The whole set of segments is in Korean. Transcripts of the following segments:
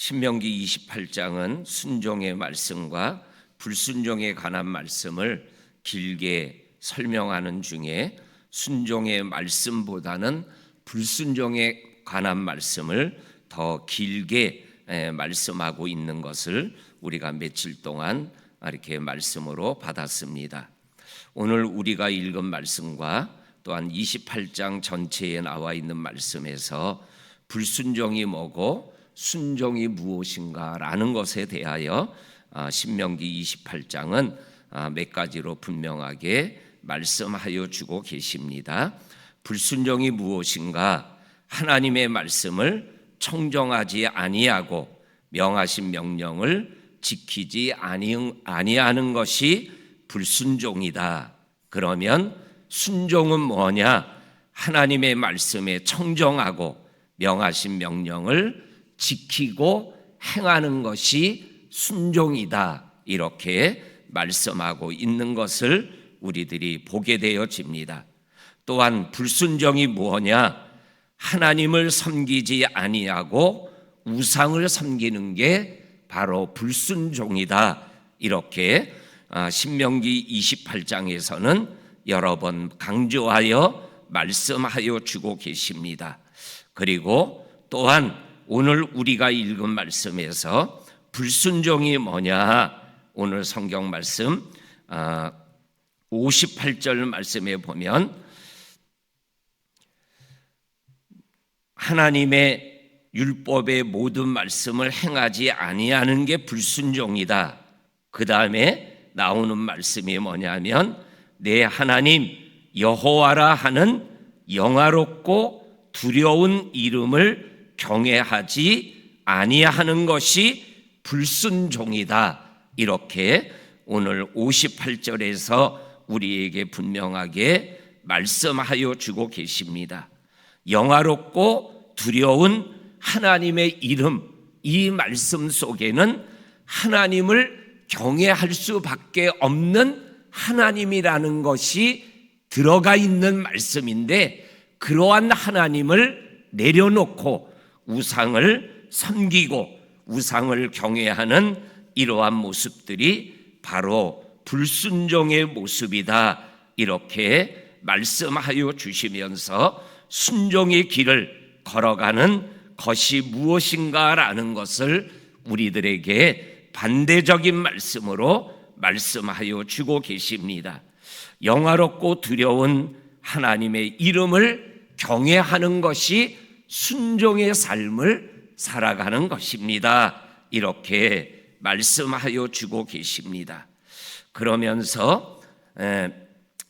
신명기 28장은 순종의 말씀과 불순종에 관한 말씀을 길게 설명하는 중에 순종의 말씀보다는 불순종에 관한 말씀을 더 길게 에, 말씀하고 있는 것을 우리가 며칠 동안 이렇게 말씀으로 받았습니다. 오늘 우리가 읽은 말씀과 또한 28장 전체에 나와 있는 말씀에서 불순종이 뭐고 순종이 무엇인가라는 것에 대하여 아, 신명기 28장은 아, 몇 가지로 분명하게 말씀하여 주고 계십니다. 불순종이 무엇인가? 하나님의 말씀을 청정하지 아니하고 명하신 명령을 지키지 아니하는 것이 불순종이다. 그러면 순종은 뭐냐? 하나님의 말씀에 청정하고 명하신 명령을 지키고 행하는 것이 순종이다. 이렇게 말씀하고 있는 것을 우리들이 보게 되어집니다. 또한 불순종이 무엇냐? 하나님을 섬기지 아니하고 우상을 섬기는 게 바로 불순종이다. 이렇게 아, 신명기 28장에서는 여러 번 강조하여 말씀하여 주고 계십니다. 그리고 또한 오늘 우리가 읽은 말씀에서 불순종이 뭐냐? 오늘 성경 말씀 58절 아, 말씀에 보면 하나님의 율법의 모든 말씀을 행하지 아니하는 게 불순종이다. 그 다음에 나오는 말씀이 뭐냐면 내 하나님 여호와라 하는 영화롭고 두려운 이름을 경외하지 아니하는 것이 불순종이다. 이렇게 오늘 58절에서 우리에게 분명하게 말씀하여 주고 계십니다. 영화롭고 두려운 하나님의 이름, 이 말씀 속에는 하나님을 경외할 수밖에 없는 하나님이라는 것이 들어가 있는 말씀인데 그러한 하나님을 내려놓고 우상을 섬기고 우상을 경외하는 이러한 모습들이 바로 불순종의 모습이다. 이렇게 말씀하여 주시면서 순종의 길을 걸어가는 것이 무엇인가라는 것을 우리들에게 반대적인 말씀으로 말씀하여 주고 계십니다. 영화롭고 두려운 하나님의 이름을 경외하는 것이 순종의 삶을 살아가는 것입니다. 이렇게 말씀하여 주고 계십니다. 그러면서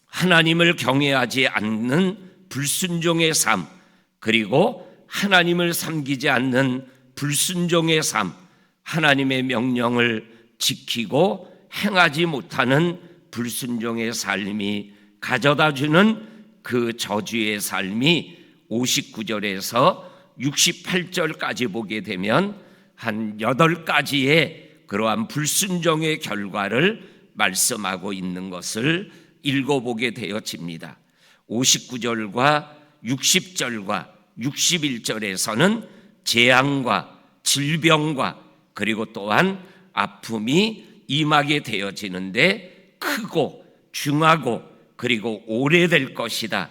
하나님을 경외하지 않는 불순종의 삶, 그리고 하나님을 섬기지 않는 불순종의 삶, 하나님의 명령을 지키고 행하지 못하는 불순종의 삶이 가져다 주는 그 저주의 삶이 59절에서 68절까지 보게 되면 한 8가지의 그러한 불순종의 결과를 말씀하고 있는 것을 읽어보게 되어집니다. 59절과 60절과 61절에서는 재앙과 질병과 그리고 또한 아픔이 임하게 되어지는데 크고 중하고 그리고 오래될 것이다.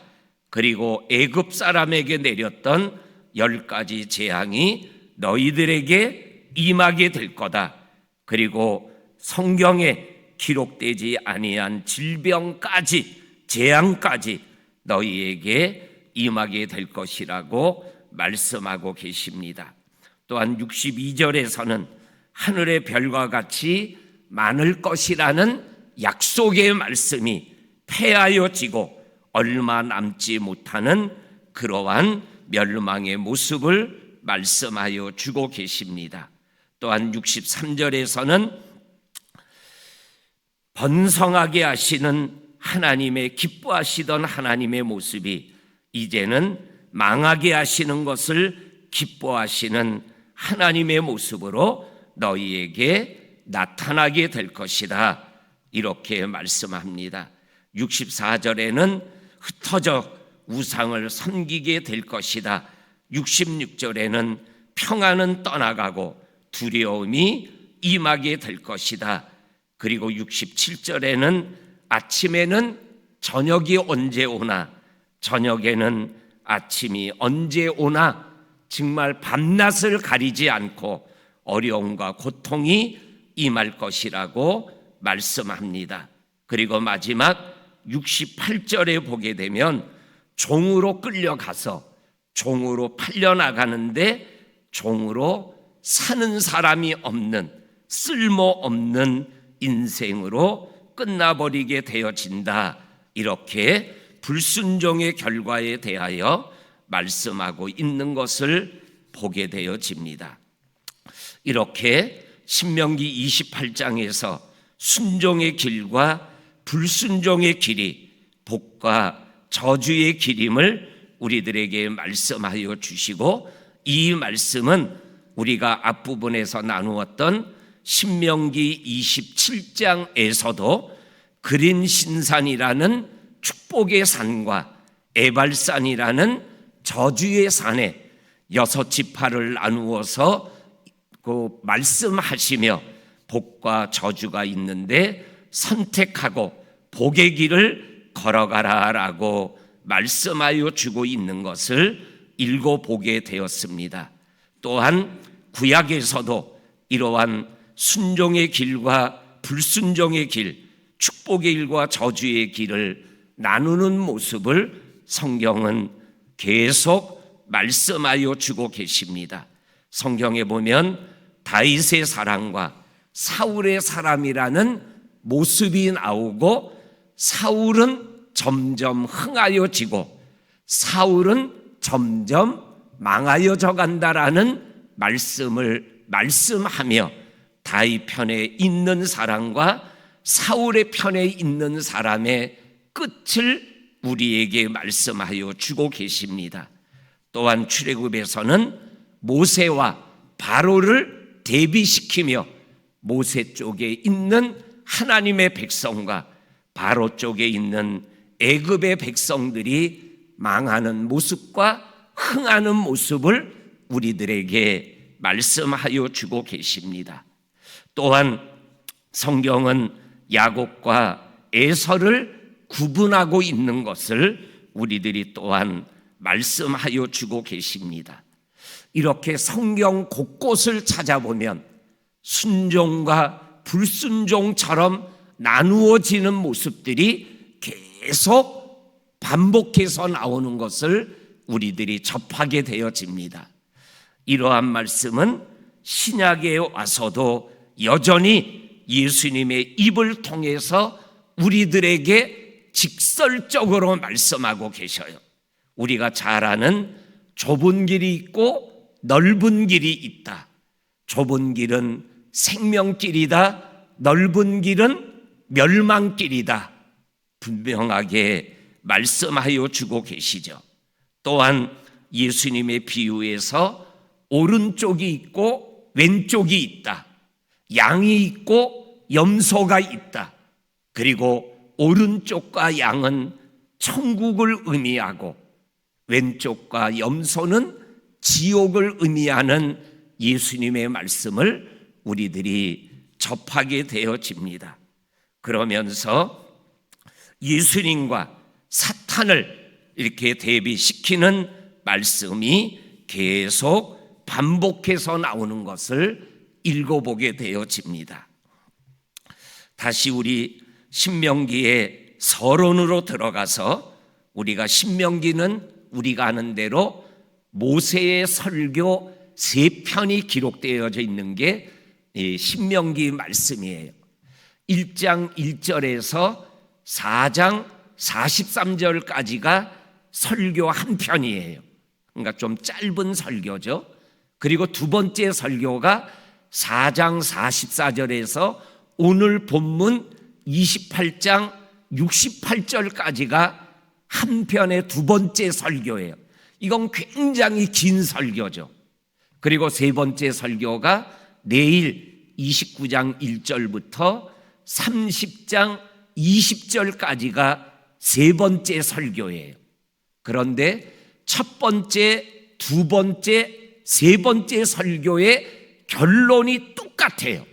그리고 애굽 사람에게 내렸던 열 가지 재앙이 너희들에게 임하게 될 거다. 그리고 성경에 기록되지 아니한 질병까지 재앙까지 너희에게 임하게 될 것이라고 말씀하고 계십니다. 또한 62절에서는 하늘의 별과 같이 많을 것이라는 약속의 말씀이 폐하여지고 얼마 남지 못하는 그러한 멸망의 모습을 말씀하여 주고 계십니다. 또한 63절에서는 번성하게 하시는 하나님의 기뻐하시던 하나님의 모습이 이제는 망하게 하시는 것을 기뻐하시는 하나님의 모습으로 너희에게 나타나게 될 것이다. 이렇게 말씀합니다. 64절에는 흩어져 우상을 섬기게 될 것이다. 66절에는 평안은 떠나가고 두려움이 임하게 될 것이다. 그리고 67절에는 아침에는 저녁이 언제 오나 저녁에는 아침이 언제 오나 정말 밤낮을 가리지 않고 어려움과 고통이 임할 것이라고 말씀합니다. 그리고 마지막 68절에 보게 되면 종으로 끌려가서 종으로 팔려나가는데 종으로 사는 사람이 없는 쓸모없는 인생으로 끝나버리게 되어진다. 이렇게 불순종의 결과에 대하여 말씀하고 있는 것을 보게 되어집니다. 이렇게 신명기 28장에서 순종의 길과 불순종의 길이 복과 저주의 길임을 우리들에게 말씀하여 주시고 이 말씀은 우리가 앞부분에서 나누었던 신명기 27장에서도 그린 신산이라는 축복의 산과 에발산이라는 저주의 산에 여섯 지파를 나누어서 그 말씀하시며 복과 저주가 있는데 선택하고 복의 길을 걸어가라라고 말씀하여 주고 있는 것을 읽어보게 되었습니다. 또한 구약에서도 이러한 순종의 길과 불순종의 길, 축복의 길과 저주의 길을 나누는 모습을 성경은 계속 말씀하여 주고 계십니다. 성경에 보면 다윗의 사랑과 사울의 사람이라는 모습이 나오고 사울은 점점 흥하여지고 사울은 점점 망하여져 간다라는 말씀을 말씀하며 다윗 편에 있는 사람과 사울의 편에 있는 사람의 끝을 우리에게 말씀하여 주고 계십니다. 또한 출애굽에서는 모세와 바로를 대비시키며 모세 쪽에 있는 하나님의 백성과 바로 쪽에 있는 애굽의 백성들이 망하는 모습과 흥하는 모습을 우리들에게 말씀하여 주고 계십니다. 또한 성경은 야곱과 에서를 구분하고 있는 것을 우리들이 또한 말씀하여 주고 계십니다. 이렇게 성경 곳곳을 찾아보면 순종과 불순종처럼 나누어지는 모습들이 계속 반복해서 나오는 것을 우리들이 접하게 되어집니다. 이러한 말씀은 신약에 와서도 여전히 예수님의 입을 통해서 우리들에게 직설적으로 말씀하고 계셔요. 우리가 잘 아는 좁은 길이 있고 넓은 길이 있다. 좁은 길은 생명길이다. 넓은 길은 멸망길이다. 분명하게 말씀하여 주고 계시죠. 또한 예수님의 비유에서 오른쪽이 있고 왼쪽이 있다. 양이 있고 염소가 있다. 그리고 오른쪽과 양은 천국을 의미하고 왼쪽과 염소는 지옥을 의미하는 예수님의 말씀을 우리들이 접하게 되어집니다. 그러면서 예수님과 사탄을 이렇게 대비시키는 말씀이 계속 반복해서 나오는 것을 읽어보게 되어집니다. 다시 우리 신명기의 서론으로 들어가서 우리가 신명기는 우리가 아는 대로 모세의 설교 세 편이 기록되어져 있는 게 신명기 말씀이에요. 1장 1절에서 4장 43절까지가 설교 한 편이에요. 그러니까 좀 짧은 설교죠. 그리고 두 번째 설교가 4장 44절에서 오늘 본문 28장 68절까지가 한 편의 두 번째 설교예요. 이건 굉장히 긴 설교죠. 그리고 세 번째 설교가 내일 29장 1절부터 30장 20절까지가 세 번째 설교예요. 그런데 첫 번째, 두 번째, 세 번째 설교의 결론이 똑같아요.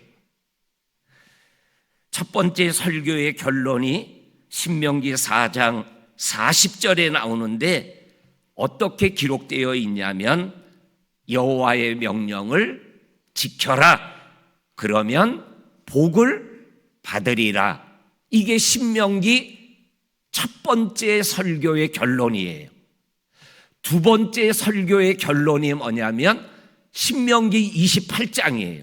첫 번째 설교의 결론이 신명기 4장 40절에 나오는데 어떻게 기록되어 있냐면 여호와의 명령을 지켜라. 그러면 복을 받으리라. 이게 신명기 첫 번째 설교의 결론이에요. 두 번째 설교의 결론이 뭐냐면 신명기 28장이에요.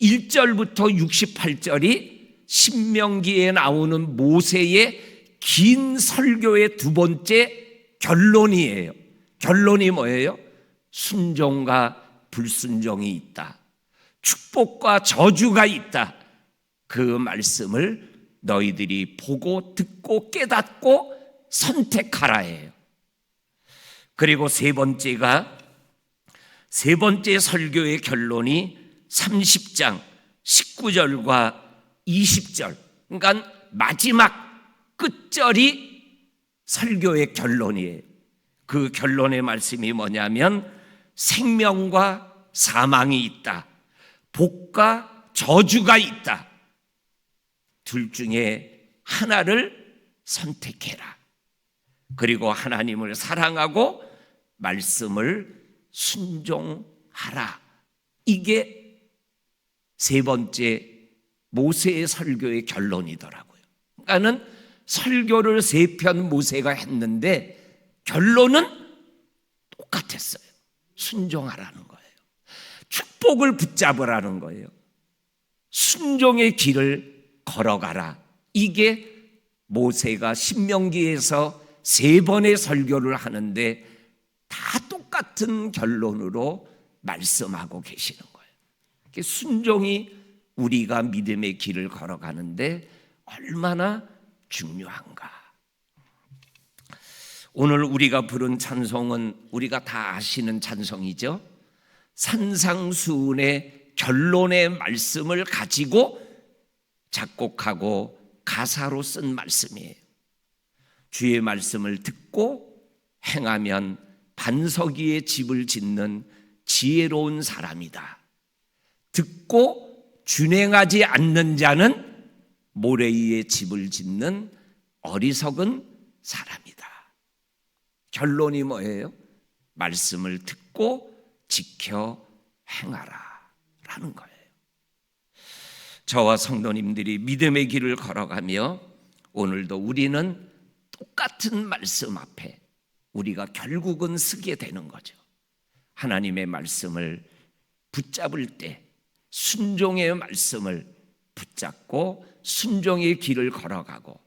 1절부터 68절이 신명기에 나오는 모세의 긴 설교의 두 번째 결론이에요. 결론이 뭐예요? 순종과 불순종이 있다. 축복과 저주가 있다. 그 말씀을 너희들이 보고 듣고 깨닫고 선택하라예요. 그리고 세 번째가 세 번째 설교의 결론이 30장 19절과 20절. 그러니까 마지막 끝절이 설교의 결론이에요. 그 결론의 말씀이 뭐냐면 생명과 사망이 있다. 복과 저주가 있다. 둘 중에 하나를 선택해라. 그리고 하나님을 사랑하고 말씀을 순종하라. 이게 세 번째 모세의 설교의 결론이더라고요. 그러니까는 설교를 세 편 모세가 했는데 결론은 똑같았어요. 순종하라는 거예요. 축복을 붙잡으라는 거예요. 순종의 길을 걸어가라. 이게 모세가 신명기에서 세 번의 설교를 하는데 다 똑같은 결론으로 말씀하고 계시는 거예요. 순종이 우리가 믿음의 길을 걸어가는데 얼마나 중요한가. 오늘 우리가 부른 찬송은 우리가 다 아시는 찬송이죠. 산상수훈의 결론의 말씀을 가지고 작곡하고 가사로 쓴 말씀이에요. 주의 말씀을 듣고 행하면 반석 위에 집을 짓는 지혜로운 사람이다. 듣고 준행하지 않는 자는 모래 위에 집을 짓는 어리석은 사람이다. 결론이 뭐예요? 말씀을 듣고 지켜 행하라. 라는 거예요. 저와 성도님들이 믿음의 길을 걸어가며 오늘도 우리는 똑같은 말씀 앞에 우리가 결국은 쓰게 되는 거죠. 하나님의 말씀을 붙잡을 때 순종의 말씀을 붙잡고 순종의 길을 걸어가고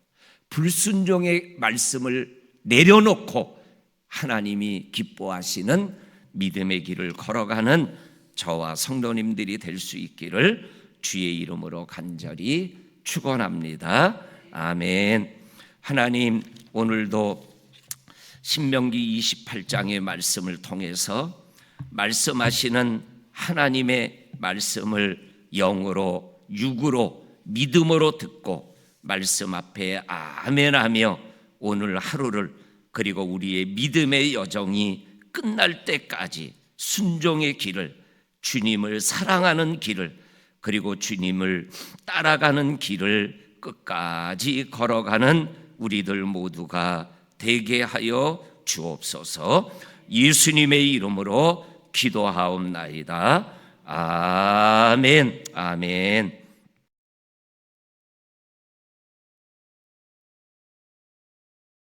불순종의 말씀을 내려놓고 하나님이 기뻐하시는 믿음의 길을 걸어가는 저와 성도님들이 될 수 있기를 주의 이름으로 간절히 축원합니다. 아멘. 하나님 오늘도 신명기 28장의 말씀을 통해서 말씀하시는 하나님의 말씀을 영으로 육으로 믿음으로 듣고 말씀 앞에 아멘하며 오늘 하루를 그리고 우리의 믿음의 여정이 끝날 때까지 순종의 길을 주님을 사랑하는 길을 그리고 주님을 따라가는 길을 끝까지 걸어가는 우리들 모두가 되게 하여 주옵소서 예수님의 이름으로 기도하옵나이다. 아멘, 아멘.